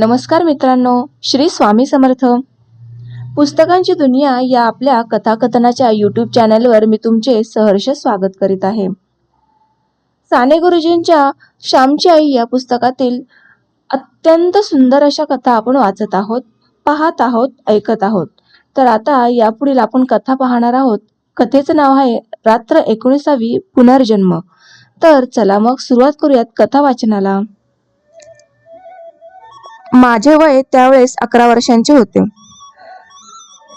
नमस्कार मित्रांनो श्री स्वामी समर्थ. पुस्तकांची दुनिया या आपल्या कथाकथनाच्या यूट्यूब चॅनलवर मी तुमचे सहर्ष स्वागत करीत आहे. साने गुरुजींच्या श्यामची आई या पुस्तकातील अत्यंत सुंदर अशा कथा आपण वाचत आहोत पाहत आहोत ऐकत आहोत. तर आता यापुढील आपण कथा पाहणार आहोत. कथेचं नाव आहे रात्र एकोणीसावी पुनर्जन्म. तर चला मग सुरुवात करूयात कथा वाचनाला. माझे वय त्यावेळेस अकरा वर्षांचे होते.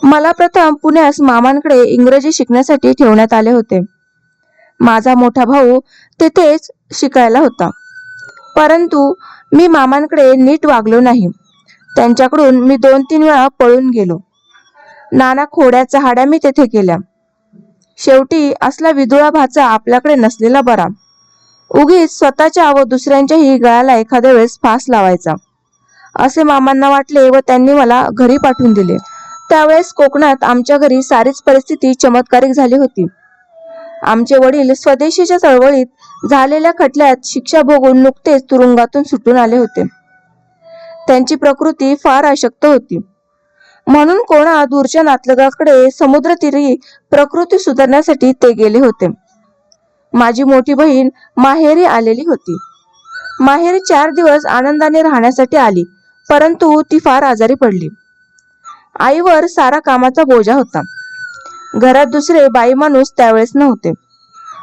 मला प्रथम पुण्यास मामांकडे इंग्रजी शिकण्यासाठी ठेवण्यात आले होते. माझा मोठा भाऊ तेथेच शिकायला होता. परंतु मी मामांकडे नीट वागलो नाही. त्यांच्याकडून मी दोन तीन वेळा पळून गेलो. नाना खोड्या चहाड्या मी तेथे केल्या. शेवटी असला विदुळा भाचा आपल्याकडे नसलेला बरा. उगीच स्वतःच्या व दुसऱ्यांच्याही गळ्याला एखाद्या वेळेस फास लावायचा. असे मामांना वाटले व त्यांनी मला घरी पाठवून दिले. त्यावेळेस कोकणात आमच्या घरी सारीच परिस्थिती चमत्कारिक झाली होती. आमचे वडील स्वदेशीच्या चळवळीत झालेल्या खटल्यात शिक्षा भोगून नुकतेच तुरुंगातून सुटून आले होते. त्यांची प्रकृती फार अशक्त होती. म्हणून कोणा दूरच्या नातलगाकडे समुद्रतीरी प्रकृती सुधारण्यासाठी ते गेले होते. माझी मोठी बहीण माहेरी आलेली होती. माहेरी चार दिवस आनंदाने राहण्यासाठी आली. परंतु ती फार आजारी पडली. आईवर सारा कामाचा बोजा होता. घरात दुसरे बाई माणूस त्यावेळेस नव्हते.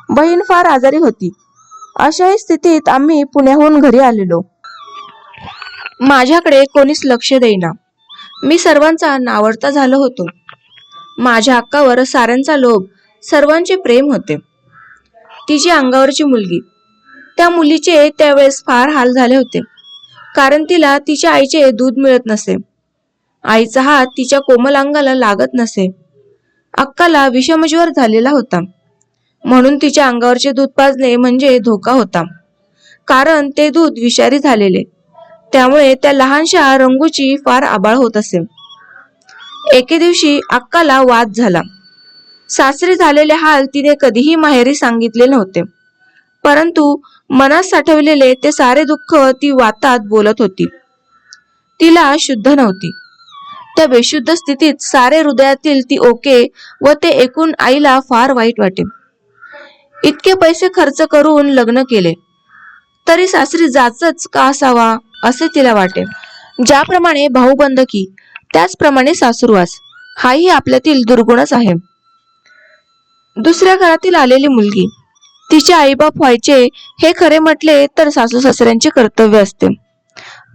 बहीण फार आजारी होती. अशाही स्थितीत आम्ही पुण्याहून घरी आलेलो. माझ्याकडे कोणीच लक्ष देईना. मी सर्वांचा नावडता झालो होतो. माझ्या हक्कावर साऱ्यांचा लोभ सर्वांचे प्रेम होते. तिची अंगावरची मुलगी. त्या मुलीचे त्यावेळेस फार हाल झाले होते. कारण तिला तिच्या आईचे दूध मिळत नसे. आईचा हात तिच्या कोमल अंगाला लागत नसे. अक्काला विषमज्वर झालेला होता. म्हणून तिच्या अंगावरचे दूध पाजणे म्हणजे धोका होता. कारण ते दूध विषारी झालेले. त्यामुळे त्या लहानशा रंगूची फार आबाळ होत असे. एके दिवशी अक्काला वाद झाला. सासरी झालेले हाल तिने कधीही माहेरी सांगितले नव्हते. परंतु मनात साठवलेले ते सारे दुःख ती वातात बोलत होती. तिला शुद्ध नव्हती. त्या बेशुद्ध स्थितीत सारे हृदयातील ती ओके व ते ऐकून आईला फार वाईट वाटे. इतके पैसे खर्च करून लग्न केले. तरी सासरी जाचच का असावा असे तिला वाटे. ज्याप्रमाणे भाऊबंदकी त्याचप्रमाणे सासूरवास हाही आपल्यातील दुर्गुणच आहे. दुसऱ्या घरातील आलेली मुलगी तिचे आईबाप व्हायचे हे खरे म्हटले तर सासू सासऱ्यांचे कर्तव्य असते.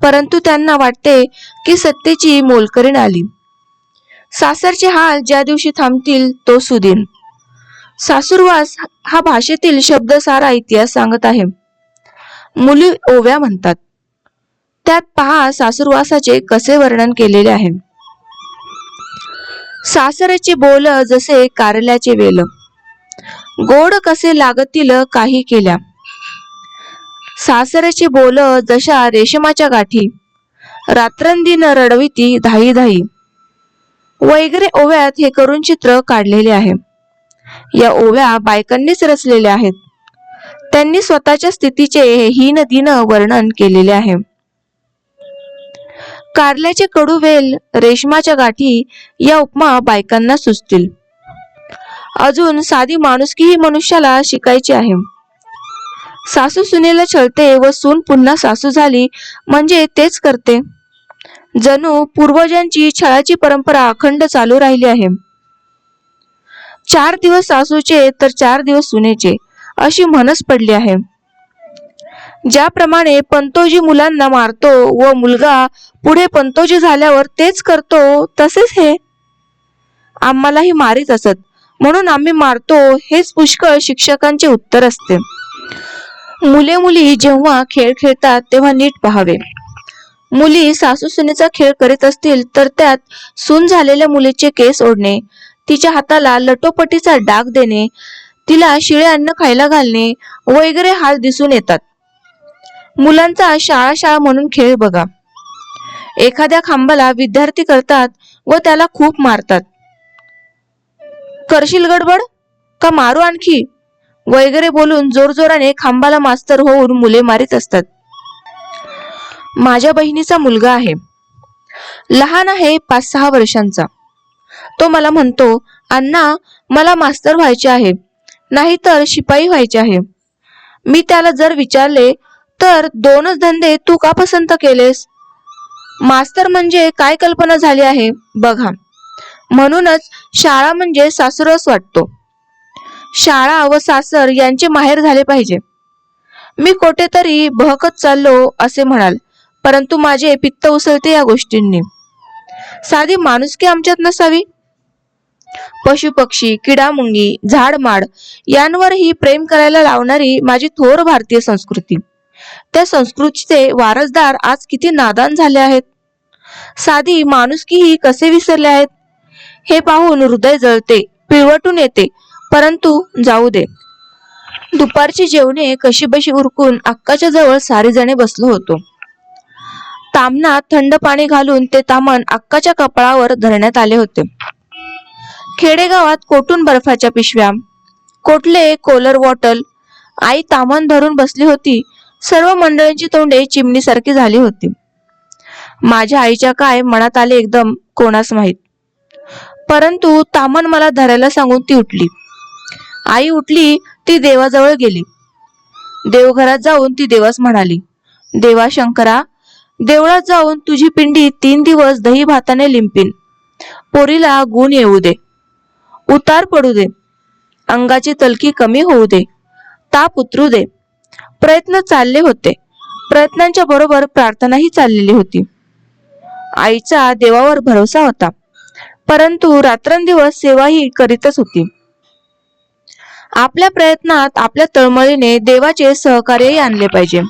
परंतु त्यांना वाटते की सत्तेची मोलकरीण आली. सासरचे हाल ज्या दिवशी थांबतील तो सुदिन. सासूरवास हा भाषेतील शब्द सारा इतिहास सांगत आहे. मुली ओव्या म्हणतात. त्यात पहा सासूरवासाचे कसे वर्णन केलेले आहे. सासऱ्याचे बोल जसे कारल्याचे वेल. गोड कसे लागतील काही केल्या. सासऱ्याची बोल जशा रेशमाच्या गाठी. रात्रंदिन रडविती धाई धाई. वगैरे ओव्यात हे करून चित्र काढलेले आहे. या ओव्या बायकांनीच रचलेल्या आहेत. त्यांनी स्वतःच्या स्थितीचे हीन दिन वर्णन केलेले आहे. कारल्याचे कडू वेल रेशमाच्या गाठी या उपमा बायकांना सुचतील. अजून साधी माणुसकी ही मनुष्याला शिकायची आहे. सासू सुनेला छळते व सून पुन्हा सासू झाली म्हणजे तेच करते. जणू पूर्वजांची छळाची परंपरा अखंड चालू राहिली आहे. चार दिवस सासूचे तर चार दिवस सुनेचे अशी म्हणच पडली आहे. ज्याप्रमाणे पंतोजी मुलांना मारतो व मुलगा पुढे पंतोजी झाल्यावर तेच करतो तसेच हे. आम्हालाही मारीत असत. म्हणून आम्ही मारतो हेच पुष्कळ शिक्षकांचे उत्तर असते. मुले मुली जेव्हा खेळ खेळतात तेव्हा नीट पहावे. मुली सासू सुनेचा खेळ करीत असतील तर त्यात सून झालेल्या मुलीचे केस ओढणे तिच्या हाताला लटोपटीचा डाग देणे तिला शिळे अन्न खायला घालणे वगैरे हाल दिसून येतात. मुलांचा शाळा शाळा म्हणून खेळ बघा. एखाद्या खांबाला विद्यार्थी करतात व त्याला खूप मारतात. करशील गडबड? का मारू आणखी? वगैरे बोलून जोरजोराने खांबाला मास्तर होऊन मुले मारित असतात. माझ्या बहिणीचा मुलगा आहे. लहान आहे पाच सहा वर्षांचा. तो मला म्हणतो अण्णा मला मास्तर व्हायचे आहे. नाहीतर शिपाई व्हायचे आहे. मी त्याला जर विचारले तर दोनच धंदे तू का पसंत केलेस? मास्तर म्हणजे काय कल्पना झाली आहे? बघा. म्हणूनच शाळा म्हणजे सासरस वाटतो. शाळा व सासर यांचे माहेर झाले पाहिजे. मी कुठेतरी बहकत चाललो असे म्हणाल परंतु माझे पित्त उसळते या गोष्टींनी. साधी माणुसकी आमच्यात नसावी? पशु पक्षी किडामुंगी झाडमाड यांवरही प्रेम करायला लावणारी माझी थोर भारतीय संस्कृती. त्या संस्कृतीचे वारसदार आज किती नादान झाले आहेत. साधी माणुसकीही कसे विसरले आहेत? हे पाहून हृदय जळते पिळवटून येते परंतु जाऊ दे. दुपारची जेवणे कशी बशी उरकून अक्काच्या जवळ सारी जणे बसलो होतो. तामणात थंड पाणी घालून ते तामण अक्काच्या कपाळावर धरण्यात आले होते. खेडेगावात कोटून बर्फाच्या पिशव्या? कोटले कोलर बॉटल? आई तामण धरून बसली होती सर्व मंडळींची तोंडे चिमणीसारखी झाली होती. माझ्या आईच्या काय मनात आले एकदम कोणास माहीत. परंतु तामन मला धरायला सांगून ती उठली. आई उठली ती देवाजवळ गेली. देवघरात जाऊन ती देवास म्हणाली देवा शंकरा देवळात जाऊन तुझी पिंडी तीन दिवस दही भाताने लिंपीन. पोरीला गुण येऊ दे. उतार पडू दे. अंगाची तलकी कमी होऊ दे. ताप उतरू दे. प्रयत्न चालले होते. प्रयत्नांच्या बरोबर प्रार्थनाही चाललेली होती. आईचा देवावर भरोसा होता. परंतु रात्रंदिवस सेवाही करीतच होती. आपल्या प्रयत्नात आपल्या तळमळीने देवाचे सहकार्यही आणले पाहिजे.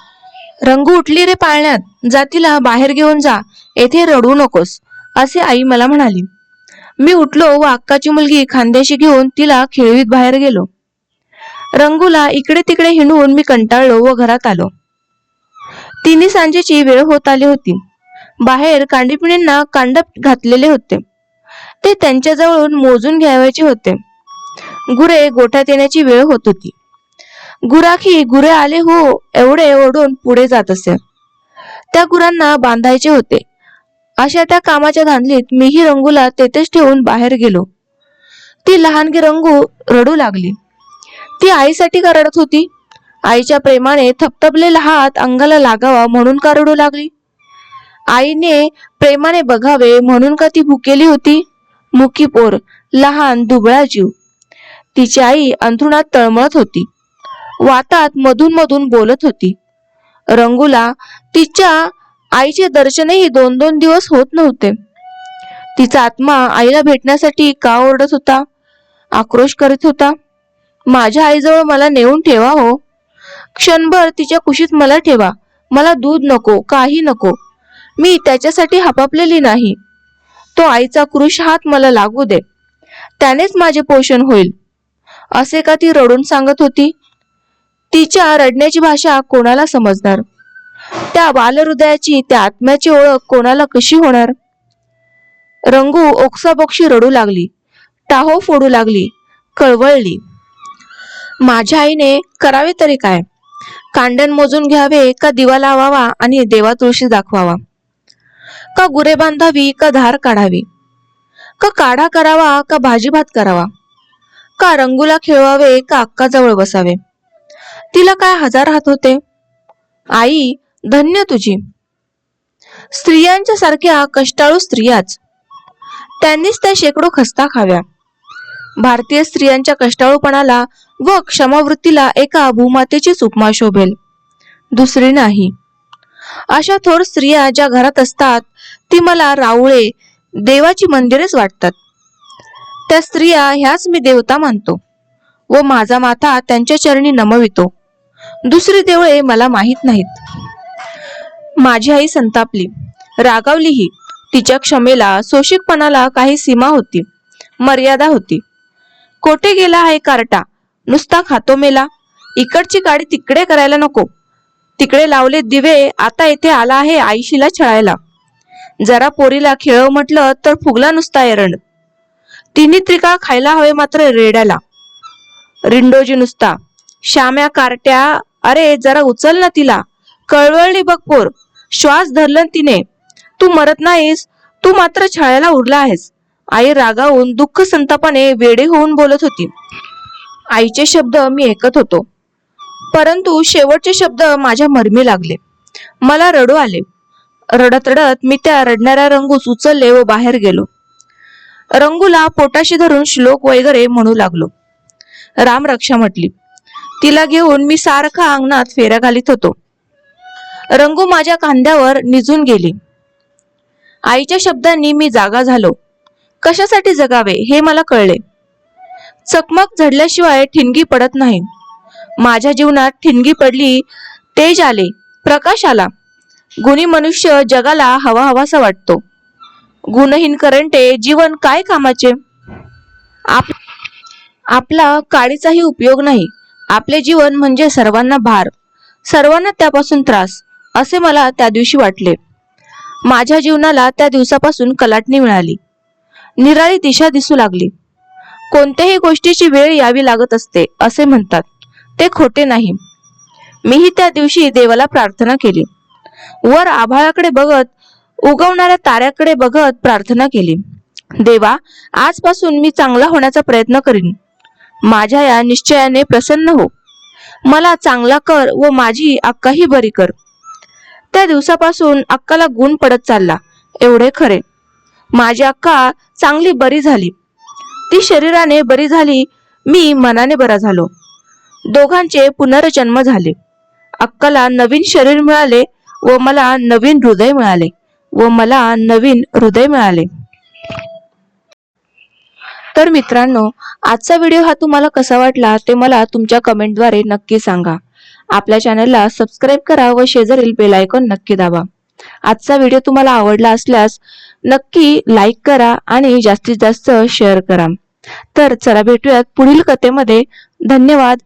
रंगू उठली रे पाळण्यात जातीला बाहेर घेऊन जा येथे रडू नकोस असे आई मला म्हणाली. मी उठलो व अक्काची मुलगी खांद्याशी घेऊन तिला खेळवीत बाहेर गेलो. रंगूला इकडे तिकडे हिंडवून मी कंटाळलो व घरात आलो. तिन्ही सांजेची वेळ होत आली होती. बाहेर कांडीपिणींना कांडप घातलेले होते. ते त्यांच्याजवळून मोजून घ्यावायचे होते. गुरे गोठ्यात येण्याची वेळ होत होती. गुराखी गुरे आले हो एवढे ओढून पुढे जात असे. त्या गुरांना बांधायचे होते. अशा त्या कामाच्या धांदलीत मीही रंगूला तेथेच ठेवून बाहेर गेलो. ती लहानगी रंगू रडू लागली. ती आईसाठी का रडत होती. आईच्या प्रेमाने थपथपलेला हात अंगाला लागावा म्हणून का रडू लागली? आईने प्रेमाने बघावे म्हणून का ती भुकेली होती? मुकी पोर लहान दुबळा जीव. तिची आई अंथरुणात तळमळत होती. वातात मधून मधून बोलत होती. रंगूला तिच्या आईचे दर्शनही दोन दोन दिवस होत नव्हते. तिचा आत्मा आईला भेटण्यासाठी का ओरडत होता? आक्रोश करीत होता. माझ्या आईजवळ मला नेऊन ठेवा हो. क्षणभर तिच्या कुशीत मला ठेवा. मला दूध नको काही नको. मी त्याच्यासाठी हपापलेली नाही. तो आईचा कृष हात मला लागू दे. त्यानेच माझे पोषण होईल. असे का ती रडून सांगत होती? तिच्या रडण्याची भाषा कोणाला समजणार? त्या बालहृदयाची त्या आत्म्याची ओळख कोणाला कशी होणार? रंगू ओक्साबोक्षी रडू लागली. टाहो फोडू लागली. कळवळली. माझ्या आईने करावे तरी काय? कांडण मोजून घ्यावे का दिवा लावावा आणि देवा तुळशी दाखवावा? का गुरे बांधावी का धार काढावी? का काढा करावा का भाजी भात करावा? का रंगूला खेळवावे का अक्काजवळ बसावे? तिला काय हजार हात होते? आई धन्य तुझी. स्त्रियांच्या सारख्या कष्टाळू स्त्रियाच. त्यांनीच त्या शेकडो खस्ता खाव्या. भारतीय स्त्रियांच्या कष्टाळूपणाला व क्षमावृत्तीला एका भूमातेचीच उपमा शोभेल. दुसरी नाही. अशा थोर स्त्रिया ज्या घरात असतात ती मला रावळे देवाची मंदिरेच वाटतात. त्या स्त्रिया ह्याच मी देवता मानतो व माझा माथा त्यांच्या चरणी नमवितो. दुसरी देवळे मला माहीत नाहीत. माझी आई संतापली. रागावलीही. तिच्या क्षमेला सोशिकपणाला काही सीमा होती. मर्यादा होती. कोठे गेला आहे कार्टा नुसता खातो मेला. इकडची गाडी तिकडे करायला नको. तिकडे लावले दिवे आता येथे आला आहे आईशीला छळायला. जरा पोरीला खेळव म्हटलं तर फुगला नुसता एरंड. तिन्ही त्रिका खायला हवे मात्र रेड्याला. रिंडोजी नुसता. श्याम्या कार्ट्या अरे जरा उचल ना तिला. कळवळली बघ पोर. श्वास धरलं तिने. तू मरत नाहीस. तू मात्र छाळ्याला उरला आहेस. आई रागावून दुःख संतापाने वेडे होऊन बोलत होती. आईचे शब्द मी ऐकत होतो. परंतु शेवटचे शब्द माझ्या मर्मी लागले. मला रडू आले. रडत रडत मी त्या रडणाऱ्या रंगूस उचलले व बाहेर गेलो. रंगूला पोटाशी धरून श्लोक वगैरे म्हणू लागलो. राम रक्षा म्हटली. तिला घेऊन मी सारखा अंगणात फेऱ्या घालीत होतो. रंगू माझ्या खांद्यावर निजून गेली. आईच्या शब्दांनी मी जागा झालो. कशासाठी जगावे हे मला कळले. चकमक झडल्याशिवाय ठिणगी पडत नाही. माझ्या जीवनात ठिणगी पडली तेज आले प्रकाश आला. गुणी मनुष्य जगाला हवा हवासा वाटतो. गुणहीन करंटे जीवन काय कामाचे? आप आपला काळीचाही उपयोग नाही. आपले जीवन म्हणजे सर्वांना भार. सर्वांना त्यापासून त्रास असे मला त्या दिवशी वाटले. माझ्या जीवनाला त्या दिवसापासून कलाटणी मिळाली. निराळी दिशा दिसू लागली. कोणत्याही गोष्टीची वेळ यावी लागत असते असे म्हणतात. ते खोटे नाही. मीही त्या दिवशी देवाला प्रार्थना केली. वर आभाळाकडे बघत उगवणाऱ्या ताऱ्याकडे बघत प्रार्थना केली. देवा आजपासून मी चांगला होण्याचा प्रयत्न करीन. माझ्या या निश्चयाने प्रसन्न हो. मला चांगला कर व माझी अक्काही बरी कर. त्या दिवसापासून अक्काला गुण पडत चालला. एवढे खरे. माझी अक्का चांगली बरी झाली. ती शरीराने बरी झाली मी मनाने बरा झालो. दोघांचे पुनर्जन्म झाले. अक्काला नवीन शरीर मिळाले व मला नवीन हृदय मिळाले व मला नवीन हृदय मिळाले. तर मित्रांनो आजचा व्हिडिओ हा तुम्हाला कसा वाटला ते मला तुमच्या कमेंटद्वारे नक्की सांगा. आपल्या चॅनलला सबस्क्राईब करा व शेजारील बेल आयकॉन नक्की दाबा. आजचा व्हिडिओ तुम्हाला आवडला असल्यास नक्की लाईक करा आणि जास्तीत जास्त शेअर करा. तर चला भेटूयात पुढील कथेमध्ये. धन्यवाद.